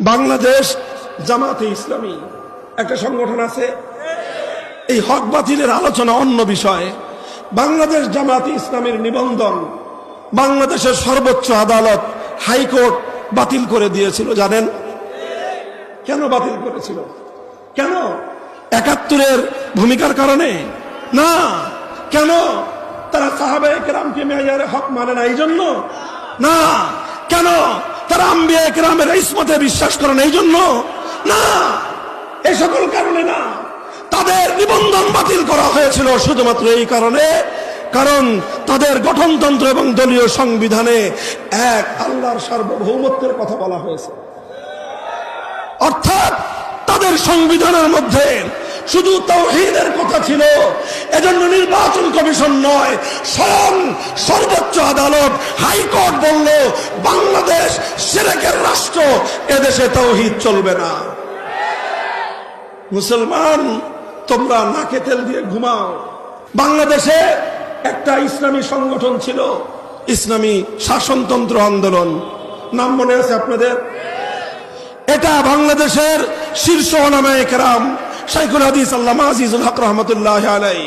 বাংলাদেশ জামাতে ইসলামী একটা সংগঠন আছে। এই হক বাতিলের আলোচনা অন্য বিষয়ে। বাংলাদেশ জামাতে ইসলামের নিবন্ধন বাংলাদেশের সর্বোচ্চ আদালত হাইকোর্ট বাতিল করে দিয়েছিল, জানেন? কেন বাতিল করেছিল? কেন? একাত্তরের ভূমিকার কারণে? না। কেন? তারা সাহাবে কেরামকে মেয়ারে হক মানে না এই জন্য না। কেন? তারা আম্বিয়া কেরামের ইসমতে বিশ্বাস করেন এই জন্য না এই সকল কারণে না। তাদের নিবন্ধন বাতিল করা হয়েছিল শুধুমাত্র এই কারণে, কারণ তাদের গঠনতন্ত্র এবং দলীয় সংবিধানে এক আল্লাহর সার্বভৌমত্বের কথা বলা হয়েছে। অর্থাৎ তাদের সংবিধানের মধ্যে শুধু তৌহিদের কথা ছিল। এজন্য নির্বাচন কমিশন নয়, স্বয়ং সর্বোচ্চ আদালত, হাইকোর্ট বলল, বাংলাদেশ সেরেকের রাষ্ট্র, এদেশে তৌহিদ চলবে না। মুসলমান, তোমরা নাকে তেল দিয়ে ঘুমাও। বাংলাদেশে একটা ইসলামী সংগঠন ছিল, ইসলামী শাসনতন্ত্র আন্দোলন। নাম মনে আছে আপনাদের? এটা বাংলাদেশের শীর্ষ অনামায় কেরাম। শাইখুল হাদিস আল্লামা আজিজুল হক রহমতুল্লাহ আলাই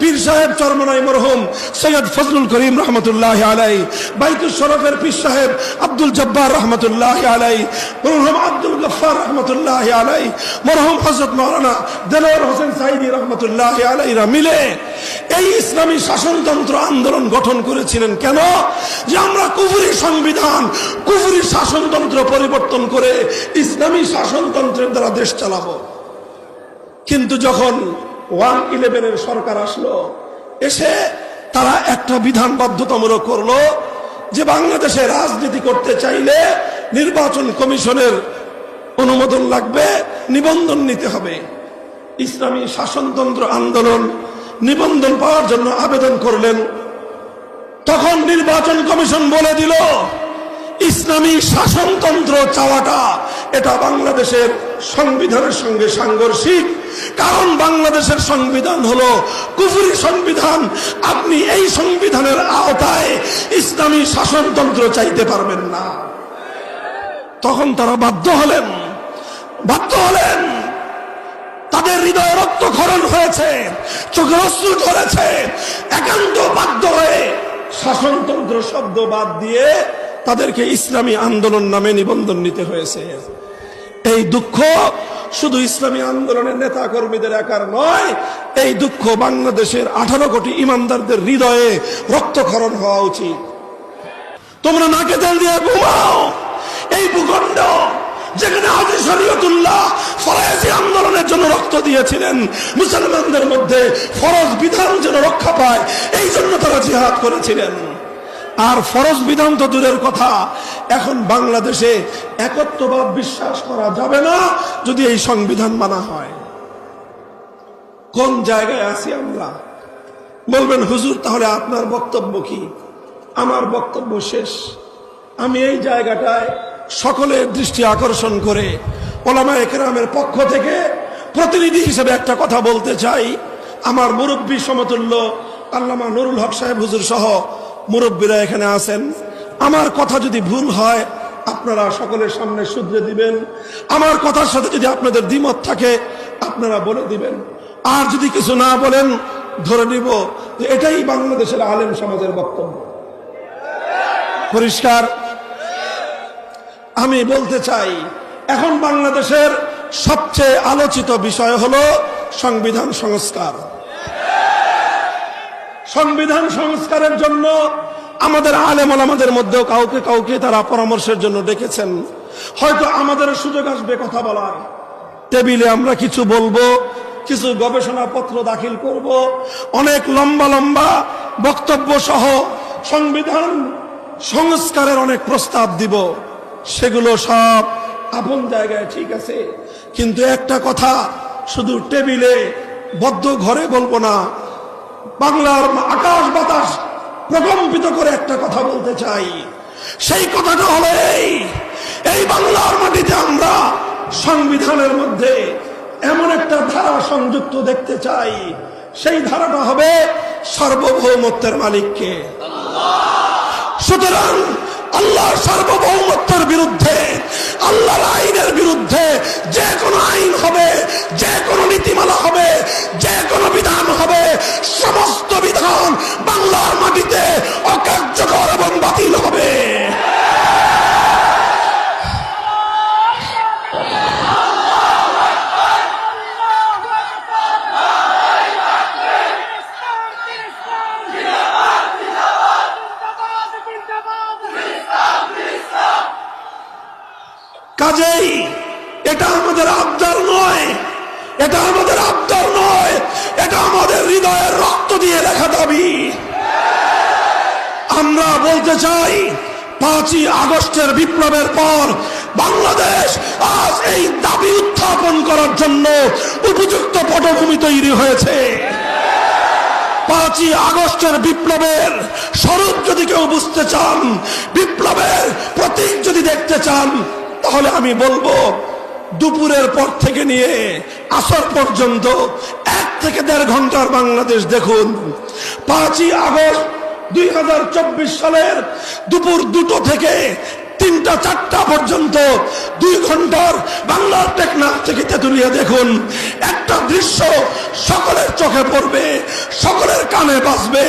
পীর সাহেব চরমনাই মরহুম সৈয়দ ফজলুল করিম রহমতুল্লাহ আলাই বাইতুল শরফের পীর সাহেব আব্দুল জব্বার রহমতুল্লাহ আলাই মরহুম আব্দুল গফার রহমতুল্লাহ আলাই মরহুম হজরত মৌলানা দেলোয়ার হোসেন সাইদি রহমতুল্লাহ আলাইরা মিলে এই ইসলামী শাসনতন্ত্র আন্দোলন গঠন করেছিলেন কেন? যে আমরা কুফুরি সংবিধান, কুফুরি শাসনতন্ত্র পরিবর্তন করে ইসলামী শাসনতন্ত্রের দ্বারা দেশ চালাবো। কিন্তু যখন ওয়ান ইলেভেনের সরকার আসলো, এসে তারা একটা বিধান বাধ্যতামূলক করল যে বাংলাদেশে রাজনীতি করতে চাইলে নির্বাচন কমিশনের অনুমোদন লাগবে, নিবন্ধন নিতে হবে। ইসলামী শাসনতন্ত্র আন্দোলন নিবন্ধন পাওয়ার জন্য আবেদন করলেন। তখন নির্বাচন কমিশন বলে দিল ইসলামী শাসনতন্ত্র চাওয়াটা এটা বাংলাদেশের সংবিধানের সঙ্গে সাংঘর্ষিক। কারণ বাংলাদেশের সংবিধান হলো কুফুরি সংবিধান। আপনি এই সংবিধানের আওতায় ইসলামী শাসনতন্ত্র চাইতে পারবেন না। তখন তারা বাধ্য হলেন বাধ্য হলেন। তাদের হৃদয়ে রক্তক্ষরণ হয়েছে, চোখে অশ্রু ঝরেছে, একান্ত বাধ্য হয়ে শাসনতন্ত্র শব্দ বাদ দিয়ে তাদেরকে ইসলামী আন্দোলন নামে নিবন্ধন নিতে হয়েছে। এই দুঃখ শুধু ইসলামী আন্দোলনের নেতা কর্মীদের একার নয়, এই দুঃখ বাংলাদেশের আঠারো কোটি ইমানদারদের হৃদয়ে রক্তক্ষরণ হওয়া উচিত। তোমরা নাকে তেল দিয়ে ঘুমাও। এই ভূখণ্ড যেখানে হাজি শরীয়তুল্লাহ ফরাজি আন্দোলনের জন্য রক্ত দিয়েছিলেন, মুসলমানদের মধ্যে ফরজ বিধান যেন রক্ষা পায়, এই জন্য তারা জিহাদ করেছিলেন। আর ফরজ বিধান তো দূরের কথা। এখন বাংলাদেশে একত্ববাদ বিশ্বাস করা যাবে না যদি এই সংবিধান মানা হয়। কোন জায়গায় আছি আমরা? বলবেন, হুজুর, তাহলে আপনার বক্তব্য কি? আমার বক্তব্য শেষ। আমি এই জায়গাটায় সকলের দৃষ্টি আকর্ষণ করে ওলামা একরামের পক্ষ থেকে প্রতিনিধি হিসেবে একটা কথা বলতে চাই। আমার মুরব্বী সমতুল্য আল্লামা নুরুল হক সাহেব হুজুর সহ মুরব্বীরা এখানে আছেন। আমার কথা যদি ভুল হয়, আপনারা সকলের সামনে শুধরে দিবেন। আমার কথার সাথে যদি আপনাদের দ্বিমত থাকে, আপনারা বলে দিবেন। আর যদি কিছু না বলেন, ধরে নিব যে এটাই বাংলাদেশের আলেম সমাজের বক্তব্য। পরিষ্কার? আমি বলতে চাই, এখন বাংলাদেশের সবচেয়ে আলোচিত বিষয় হলো সংবিধান সংস্কার। সংবিধান সংস্কারের জন্য আমাদের আলেম আমাদের মধ্যেও কাউকে কাউকে তারা পরামর্শের জন্য ডেকেছেন। হয়তো আমাদের সুযোগ আসবে কথা বলার। টেবিলে আমরা কিছু বলব, কিছু গবেষণাপত্র দাখিল করব, অনেক লম্বা লম্বা বক্তব্য সহ সংবিধান সংস্কারের অনেক প্রস্তাব দিব। সেগুলো সব আপন জায়গায় ঠিক আছে। কিন্তু একটা কথা শুধু টেবিলে বদ্ধ ঘরে বলব না বাংলার আকাশ বাতাস প্রকম্পিত করে একটা কথা বলতে চাই। সেই কথাটা হলো এই বাংলার মাটিতে আমরা সংবিধানের মধ্যে এমন একটা ধারা সংযুক্ত দেখতে চাই। সেই ধারাটা হবে সার্বভৌমত্বের মালিককে। সুতরাং আল্লাহর সার্বভৌমত্বের বিরুদ্ধে, আল্লাহর আইনের বিরুদ্ধে যে কোনো আইন হবে, যে কোনো নীতিমালা হবে, যে কোনো বিধান হবে, সমস্ত বিধান বাংলার মাটিতে অকার্যকর এবং বাতিল হবে। কাজেই এটা আমাদের আবদার নয়। এটা আমাদের আবদার নয়। এটা আমাদের হৃদয়ের রক্ত দিয়ে লেখা দাবি। আমরা বলতে চাই, পাঁচই আগস্টের বিপ্লবের পর বাংলাদেশ আজ এই দাবি উত্থাপন করার জন্য উপযুক্ত পটভূমি তৈরি হয়েছে। পাঁচই আগস্টের বিপ্লবের স্বরূপ যদি কেউ বুঝতে চান, বিপ্লবের প্রতীক যদি দেখতে চান তাহলে আমি বলব, দুপুরের পর থেকে নিয়ে আসর পর্যন্ত এক থেকে দেড় ঘণ্টার বাংলাদেশ দেখুন। পাঁচই আগস্ট দুই হাজার চব্বিশ সালের দুপুর দুটো থেকে তিনটা চারটা পর্যন্ত দুই ঘণ্টার বাংলার টেকনাফ থেকে তেতুলিয়া দেখুন। একটা দৃশ্য সকলের চোখে পড়বে, সকলের কানে বাজবে,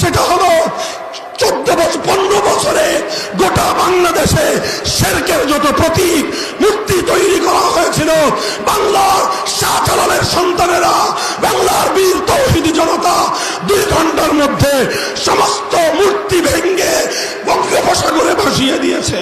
সেটা হলো চোদ্দ বছর, পনেরো বছরে গোটা বাংলাদেশে শেরকের যত প্রতীক, মূর্তি তৈরি করা হয়েছিল। বাংলার শাহজালালের সন্তানেরা, বাংলার বীর তৌহিদি জনতা দুই ঘণ্টার মধ্যে সমস্ত মূর্তি ভেঙ্গে বঙ্গোপসাগরে ভাসিয়ে দিয়েছে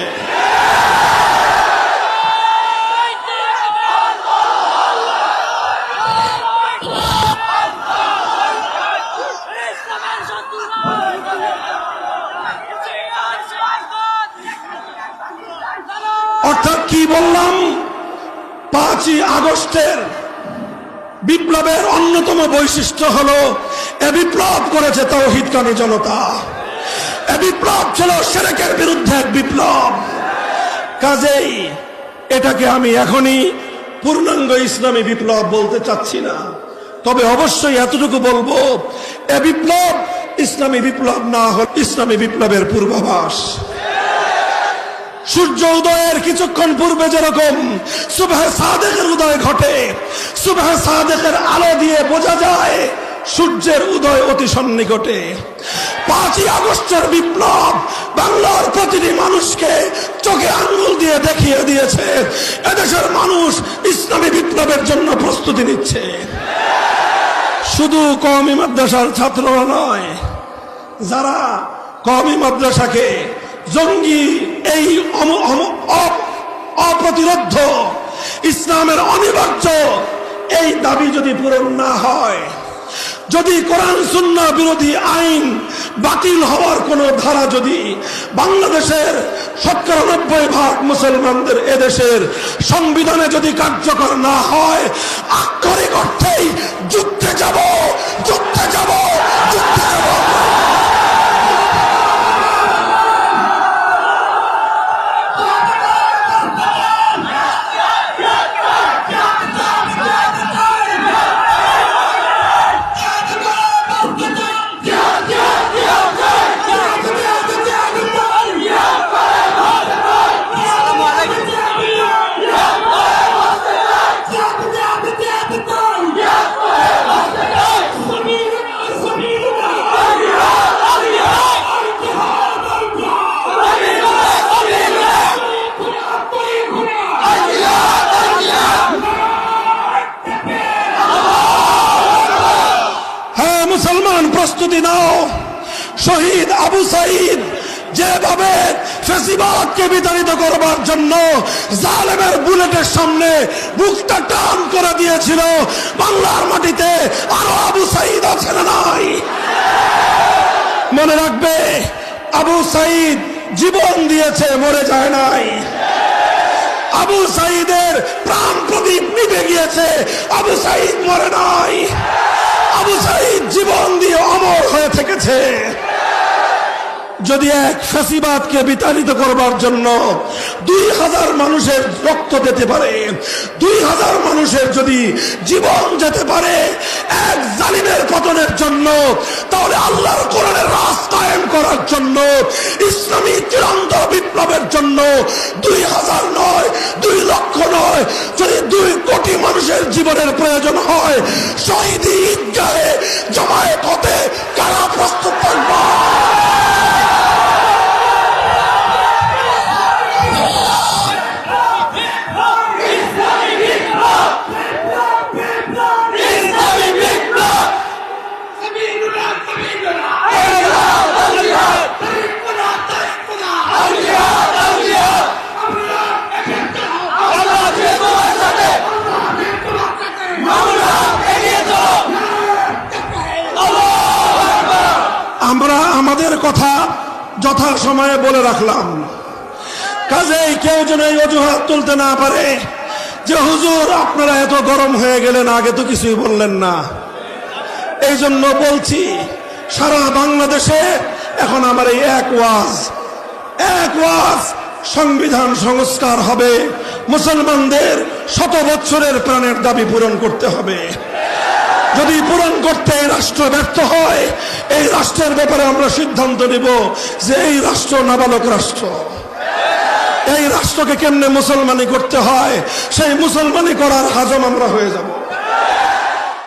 অর্থাৎ কি বললাম পাঁচই আগস্টের বিপ্লবের অন্যতম বৈশিষ্ট্য হলো, এ বিপ্লব করেছে তৌহিদ কানে জনতা। এ বিপ্লব ছিল সেরেকের বিরুদ্ধে এক বিপ্লব। কাজেই এটাকে আমি এখনই পূর্ণাঙ্গ ইসলামী বিপ্লব বলতে চাচ্ছি না। তবে অবশ্যই এতটুকু বলব, এ বিপ্লব ইসলামী বিপ্লব না হল ইসলামী বিপ্লবের পূর্বাভাস। সূর্য উদয়ের কিছুক্ষণ পূর্বে যেরকম সুবাহ সাদেকের উদয় ঘটে, সুবাহ সাদেকের আলো দিয়ে বোঝা যায় সূর্যের উদয় অতি সন্নিকটে। পাঁচই আগস্টের বিপ্লব বাংলার প্রতিটি মানুষকে চোখে আঙ্গুল দিয়ে দেখিয়ে দিয়েছে। এদেশের মানুষ ইসলামী বিপ্লবের জন্য প্রস্তুতি নিচ্ছে। শুধু কওমি মাদ্রাসার ছাত্ররা নয়, যারা কমি মাদ্রাসাকে জঙ্গি, এই অপ্রতিরোধ ইসলামের অনিবার্য। এই দাবি যদি পূরণ না হয়, যদি কোরআন, সুন্না বিরোধী আইন বাতিল হওয়ার কোন ধারা যদি বাংলাদেশের শতকরা নব্বই ভাগ মুসলমানদের এদেশের সংবিধানে যদি কার্যকর না হয়, আক্ষরিক অর্থেই যুদ্ধে যাব যুদ্ধে যাব যুদ্ধে যাব হ্যাঁ মুসলমান প্রস্তুতি নাও, শহীদ আবু সাইদ যেভাবে ফেসিবাদকে বিতাড়িত করবার জন্য জালেমের বুলেটের সামনে বুকটা টান করে দিয়েছিল, বাংলার মাটিতে আরও আবু সাইদ আছে না নাই? মনে রাখবে, আবু সাইদ জীবন দিয়েছে, মরে যায় নাই। আবু সাইদের প্রাণ প্রদীপ নিভে গিয়েছে, আবু সাইদ মরে নাই। আবু সাইদ জীবন দিয়ে অমর হয়ে থেকেছে। যদি এক ফ্যাসিবাদকে বিতাড়িত করবার জন্য দুই হাজার মানুষের রক্ত দিতে পারে, দুই হাজার মানুষের যদি জীবন যেতে পারে এক জালিমের পতনের জন্য, তাহলে আল্লাহর কোরআনের রাজ কায়েম করার জন্য, ইসলামী চিরন্তর বিপ্লবের জন্য দুই হাজার নয়, দুই লক্ষ নয়, যদি দুই কোটি মানুষের জীবনের প্রয়োজন হয়, শহীদি ঈদগাহে জমায়েত হতে কারা প্রস্তুত থাকবে? আমরা আমাদের কথা যথা সময়ে বলে রাখলাম। কাজেই কেউ যেন এই অজুহাত তুলতে না পারে যে, হুজুর, আপনারা এত গরম হয়ে গেলেন, আগে তো কিছুই বললেন না। এই জন্য বলছি, সারা বাংলাদেশে এখন আমার এই এক ওয়াজ এক ওয়াজ সংবিধান সংস্কার হবে। মুসলমানদের শত বৎসরের প্রাণের দাবি পূরণ করতে হবে। যদি পূরণ করতে এই রাষ্ট্র ব্যর্থ হয়, এই রাষ্ট্রের ব্যাপারে আমরা সিদ্ধান্ত নিব যে এই রাষ্ট্র নাবালক রাষ্ট্র। এই রাষ্ট্রকে কেমনে মুসলমানি করতে হয়, সেই মুসলমানি করার হাজম আমরা হয়ে যাব।